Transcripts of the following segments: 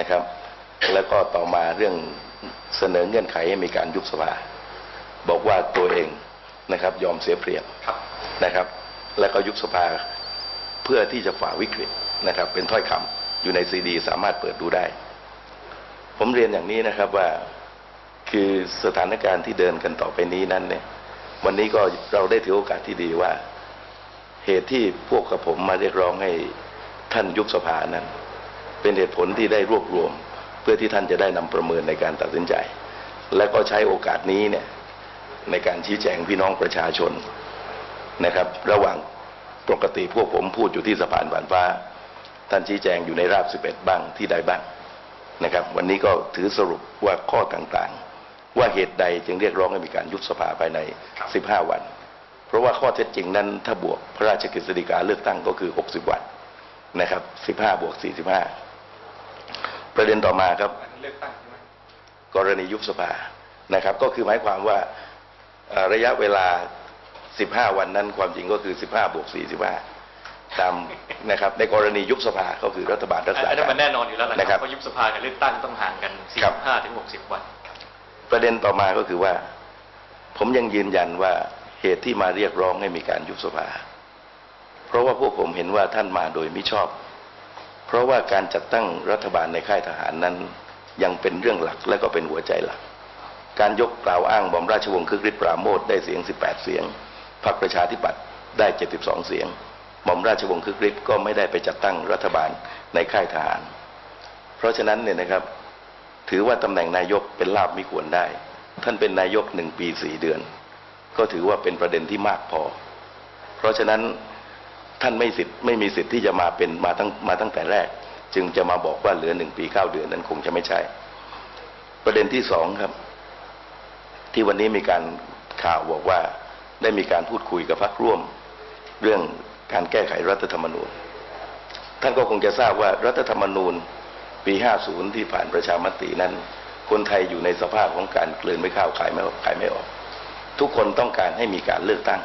นะครับ แล้วก็ต่อมาเรื่องเสนอเงื่อนไขให้มีการยุบสภา บอกว่าตัวเองนะครับ ยอมเสียเปรียบครับนะครับ แล้วก็ยุบสภาเพื่อที่จะฝ่าวิกฤตนะครับ เป็นถ้อยคำอยู่ในซีดี สามารถเปิดดูได้ ผมเรียนอย่างนี้นะครับว่าคือสถานการณ์ที่เดินกันต่อไปนี้นั้นเนี่ย วันนี้ก็เราได้ถือโอกาสที่ดีว่า เหตุที่พวกกับผมมาเรียกร้องให้ท่านยุบสภานั้น เป็นเหตุผลที่ได้รวบรวม เพื่อที่ท่านจะได้นำประเมินในการตัดสินใจ และก็ใช้โอกาสนี้เนี่ยในการชี้แจงพี่น้องประชาชนนะครับ ระหว่างปกติพวกผมพูดอยู่ที่สะพานผ่านฟ้า ท่านชี้แจงอยู่ในราบ 11 บ้างที่ใดบ้างนะครับ วันนี้ก็ถือสรุปว่าข้อต่างๆ ว่าเหตุใดจึงเรียกร้องให้มีการยุบสภาภายในครับ15 วัน เพราะว่าข้อเท็จจริงนั้นถ้าบวกพระราชกฤษฎีกาเลือกตั้งก็คือ 60 วันนะครับ 15 บวก 45 ประเด็นต่อมาครับอันนี้เลือกตั้งใช่ไหมกรณียุบสภานะครับ ก็คือหมายความว่าเอ่อระยะเวลา 15 วันนั้นความจริงก็คือ 15บวก45ตามนะครับ ในกรณียุบสภาก็คือรัฐบาลรักษาอันนั้นกามันรแน่นอนอยู่แล้วนะนะคครัรับบเพราะยุบสภากับเลือกตั้งต้องห่างกันครับ45ถึง60 วัน ประเด็นต่อมาก็คือว่า ผมยังยืนยันว่าเหตุที่มาเรียกร้องให้มีการยุบสภา เพราะว่าพวกผมเห็นว่าท่านมาโดยมิชอบ เพราะว่าการจัดตั้งรัฐบาลในค่ายทหารนั้น ยังเป็นเรื่องหลักและก็เป็นหัวใจหลัก การยกกล่าวอ้างบอมราชวงศ์คึกฤทธิ์ปราโมทได้เสียง 18 เสียงพรรคประชาธิปัตย์ได้ 72 เสียงหม่อมราชวงศ์คึกฤทธิ์ก็ไม่ได้ไปจัดตั้งรัฐบาลในค่ายทหาร เพราะฉะนั้นเนี่ยนะครับถือว่าตำแหน่งนายกเป็นลาบไม่ควรได้ ท่านเป็นนายกหนึ่งปีสี่เดือน ก็ถือว่าเป็นประเด็นที่มากพอ เพราะฉะนั้น ท่านไม่สิทธิ์ไม่มีสิทธิ์ที่จะมาเป็นมาตั้งมาตั้งแต่แรก จึงจะมาบอกว่าเหลือหนึ่งปีเก้าเดือนนั้นคงจะไม่ใช่ ประเด็นที่สองครับ ที่วันนี้มีการข่าวบอกว่าได้มีการพูดคุยกับพรรคร่วม เรื่องการแก้ไขรัฐธรรมนูญ ท่านก็คงจะทราบว่ารัฐธรรมนูญปี 50 ที่ผ่านประชามตินั้น คนไทยอยู่ในสภาพของการกลืนไม่ข้าวขายไม่ขายไม่ออก ทุกคนต้องการให้มีการเลือกตั้ง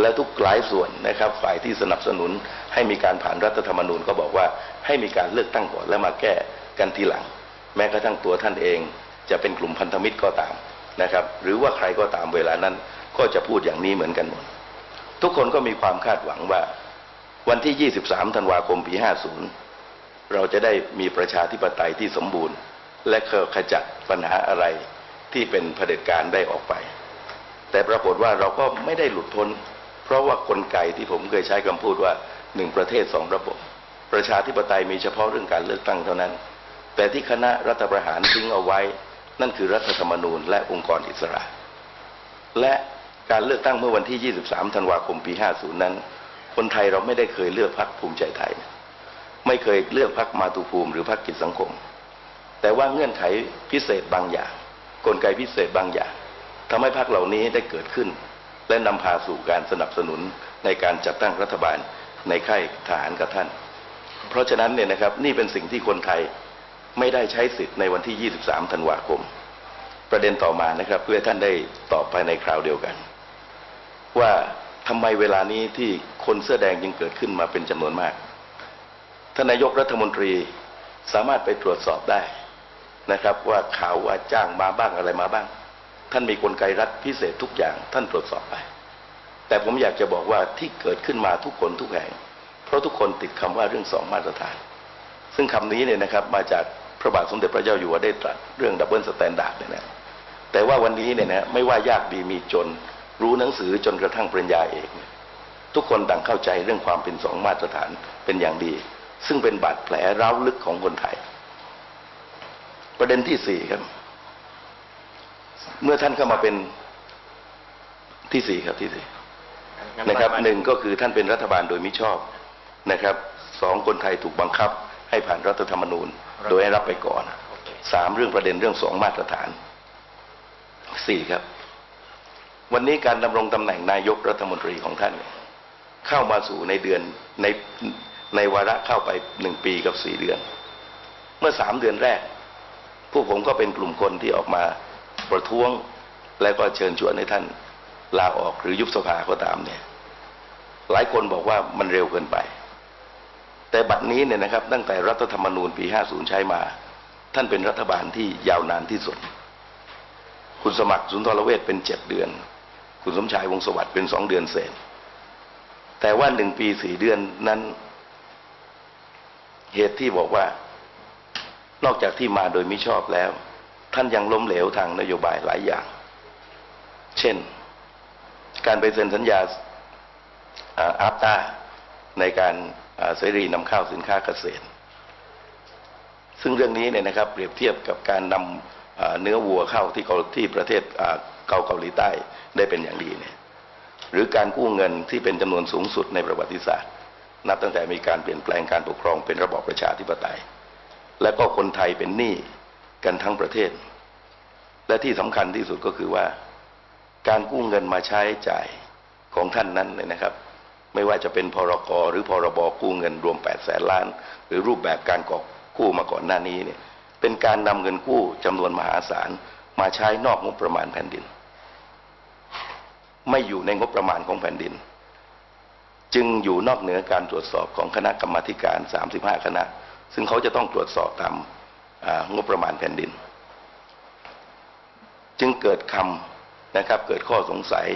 และทุกหลายส่วนนะครับ ฝ่ายที่สนับสนุนให้มีการผ่านรัฐธรรมนูญก็บอกว่าให้มีการเลือกตั้งก่อนแล้วมาแก้กันทีหลัง แม้กระทั่งตัวท่านเอง จะเป็นกลุ่มพันธมิตรก็ตามนะครับ หรือว่าใครก็ตามเวลานั้น ก็จะพูดอย่างนี้เหมือนกันหมดทุกคนก็มีความคาดหวังว่า วันที่ 23 ธันวาคมปี 50 เราจะได้มีประชาธิปไตยที่สมบูรณ์ และเคขจัดปัญหาอะไรที่เป็นเผด็จการได้ออกไป แต่ปรากฏว่าเราก็ไม่ได้หลุดพ้น เพราะว่ากลไกที่ผมเคยใช้คำพูดว่าหนึ่งประเทศสองระบบ ประชาธิปไตยมีเฉพาะเรื่องการเลือกตั้งเท่านั้น แต่ที่คณะรัฐประหารทิ้งเอาไว้ นั่นคือรัฐธรรมนูญและองค์กรอิสระ และการเลือกตั้งเมื่อวันที่ 23 ธันวาคมปี 50 นั้น คนไทยเราไม่ได้เคยเลือกพรรคภูมิใจไทย ไม่เคยเลือกพรรคมาตุภูมิหรือพรรคกิจสังคม แต่ว่าเงื่อนไขพิเศษบางอย่าง กลไกพิเศษบางอย่างทำให้พรรคเหล่านี้ได้เกิดขึ้น และนำพาสู่การสนับสนุนในการจัดตั้งรัฐบาลในค่ายทหารกับท่าน เพราะฉะนั้นเนี่ยนะครับนี่เป็นสิ่งที่คนไทยไม่ได้ใช้สิทธิ์ในวันที่ 23 ธันวาคม ประเด็นต่อมานะครับ เพื่อท่านได้ตอบภายในคราวเดียวกัน ว่าทำไมเวลานี้ที่คนเสื้อแดงยังเกิดขึ้นมาเป็นจำนวนมากท่านนายกรัฐมนตรีสามารถไปตรวจสอบได้นะครับ ว่าข่าวว่าจ้างมาบ้างอะไรมาบ้าง ท่านมีกลไกรัฐพิเศษทุกอย่างท่านตรวจสอบไป แต่ผมอยากจะบอกว่าที่เกิดขึ้นมาทุกคนทุกแห่ง เพราะทุกคนติดคำว่าเรื่องสองมาตรฐาน ซึ่งคำนี้เนี่ยนะครับมาจากพระบาทสมเด็จพระเจ้าอยู่หัวได้ตรัสเรื่องดับเบิลสแตนดาร์ดเนี่ยนะแต่ว่าวันนี้เนี่ยนะไม่ว่ายากดีมีจน รู้หนังสือจนกระทั่งปริญญาเอกทุกคนต่างเข้าใจเรื่องความเป็นสองมาตรฐานเป็นอย่างดี ซึ่งเป็นบาดแผลร้าวลึกของคนไทย ประเด็นที่สี่ครับ เมื่อท่านเข้ามาเป็นที่สี่ครับที่สี่งั้นะครับมาหนึ่งก็คือท่านเป็นรัฐบาลโดยมิชอบนะครับสองคนไทยถูกบังคับ ให้ผ่านรัฐธรรมนูญ โดยให้รับไปก่อนโอเคสามเรื่องประเด็นเรื่องสองมาตรฐานสี่ครับ วันนี้การดำรงตำแหน่งนายกรัฐมนตรีของท่านเนี่ยเข้ามาสู่ในเดือนในในวาระเข้าไปหนึ่งปีกับสี่เดือน เมื่อสามเดือนแรกพวกผมก็เป็นกลุ่มคนที่ออกมา ประท้วงและก็เชิญชวนให้ท่านลาออกหรือยุบสภาก็ตามเนี่ยหลายคนบอกว่ามันเร็วเกินไป แต่บัดนี้เนี่ยนะครับ ตั้งแต่รัฐธรรมนูญปี 50 ใช้มา ท่านเป็นรัฐบาลที่ยาวนานที่สุด คุณสมัครสุนทรเวชเป็นเจ็ดเดือน คุณสมชายวงสวัสดิ์เป็นสองเดือนเศษ แต่ว่าหนึ่งปีสี่เดือนนั้น เหตุที่บอกว่านอกจากที่มาโดยมิชอบแล้ว ท่านยังล้มเหลวทางนโยบายหลายอย่าง เช่น การไปเซ็นสัญญาอาฟตาในการเสรีนำเข้าสินค้าเกษตร ซึ่งเรื่องนี้เนี่ยนะครับเปรียบเทียบกับการนำเนื้อวัวเข้าที่ที่ประเทศเกาเกาหลีใต้ได้เป็นอย่างดีเนี่ยหรือการกู้เงินที่เป็นจำนวนสูงสุดในประวัติศาสตร์ นับตั้งแต่มีการเปลี่ยนแปลงการปกครองเป็นระบอบประชาธิปไตย และก็คนไทยเป็นหนี้ กันทั้งประเทศ และที่สำคัญที่สุดก็คือว่า การกู้เงินมาใช้จ่ายของท่านนั้นเลยนะครับ ไม่ว่าจะเป็นพรกหรือพรบกู้เงินรวม8แสนล้าน หรือรูปแบบการกอบกู้มาก่อนหน้านี้เนี่ยเป็นการนำเงินกู้จำนวนมหาศาลมาใช้นอกงบประมาณแผ่นดิน ไม่อยู่ในงบประมาณของแผ่นดิน จึงอยู่นอกเหนือการตรวจสอบของคณะกรรมาธิการ35 คณะ ซึ่งเขาจะต้องตรวจสอบตาม งบประมาณแผ่นดิน จึงเกิดคำนะครับเกิดข้อสงสัย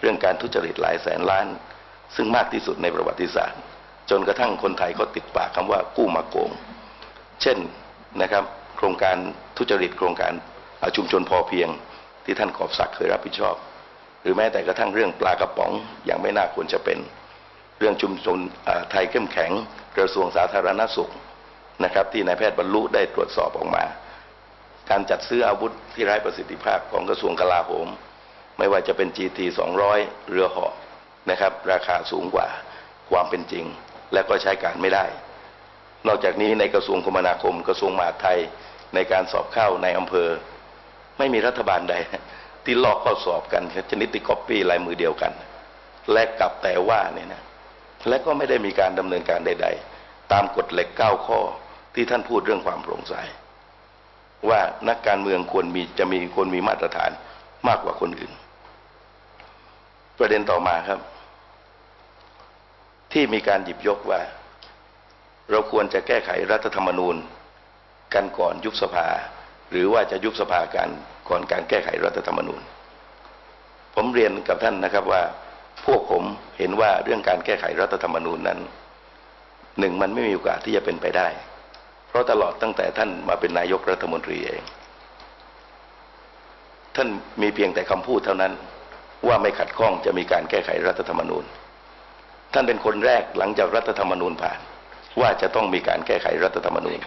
เรื่องการทุจริตหลายแสนล้าน ซึ่งมากที่สุดในประวัติศาสตร์ จนกระทั่งคนไทยเขาติดปากคำว่ากู้มาโกง เช่นนะครับโครงการทุจริตโครงการอาชุมชนพอเพียงที่ท่านกอบศักดิ์เคยรับผิดชอบ หรือแม้แต่กระทั่งเรื่องปลากระป๋องอย่างไม่น่าควรจะเป็น เรื่องชุมชนไทยเข้มแข็งกระทรวงสาธารณสุข นะครับ ที่นายแพทย์บรรลุได้ตรวจสอบออกมา การจัดซื้ออาวุธที่ไร้ประสิทธิภาพของกระทรวงกลาโหม ไม่ว่าจะเป็น GT 200 เรือเหาะนะครับ ราคาสูงกว่าความเป็นจริง และก็ใช้การไม่ได้ นอกจากนี้ในกระทรวงคมนาคม กระทรวงมหาดไทยในการสอบเข้าในอำเภอ ไม่มีรัฐบาลใด ที่ลอกข้อสอบกันชนิดที่ก๊อปปี้ลายมือเดียวกัน และกลับแต่ว่าเนี่ยนะและก็ไม่ได้มีการดำเนินการใด ๆ ตามกฎเหล็กเก้าข้อ ที่ท่านพูดเรื่องความโปร่งใส ว่านักการเมืองควรมีจะมีควรมีมาตรฐานมากกว่าคนอื่น ประเด็นต่อมาครับ ที่มีการหยิบยกว่า เราควรจะแก้ไขรัฐธรรมนูญ กันก่อนยุบสภา หรือว่าจะยุบสภากันก่อนการแก้ไขรัฐธรรมนูญ ผมเรียนกับท่านนะครับว่าพวกผมเห็นว่าเรื่องการแก้ไขรัฐธรรมนูญนั้นหนึ่งมันไม่มีโอกาสที่จะเป็นไปได้ ราะตลอดตั้งแต่ท่านมาเป็นนายกรัฐมนตรีเอง ท่านมีเพียงแต่คำพูดเท่านั้นว่าไม่ขัดข้องจะมีการแก้ไขรัฐธรรมนูญ ท่านเป็นคนแรกหลังจากรัฐธรรมนูญผ่าน ว่าจะต้องมีการแก้ไขรัฐธรรมนูญ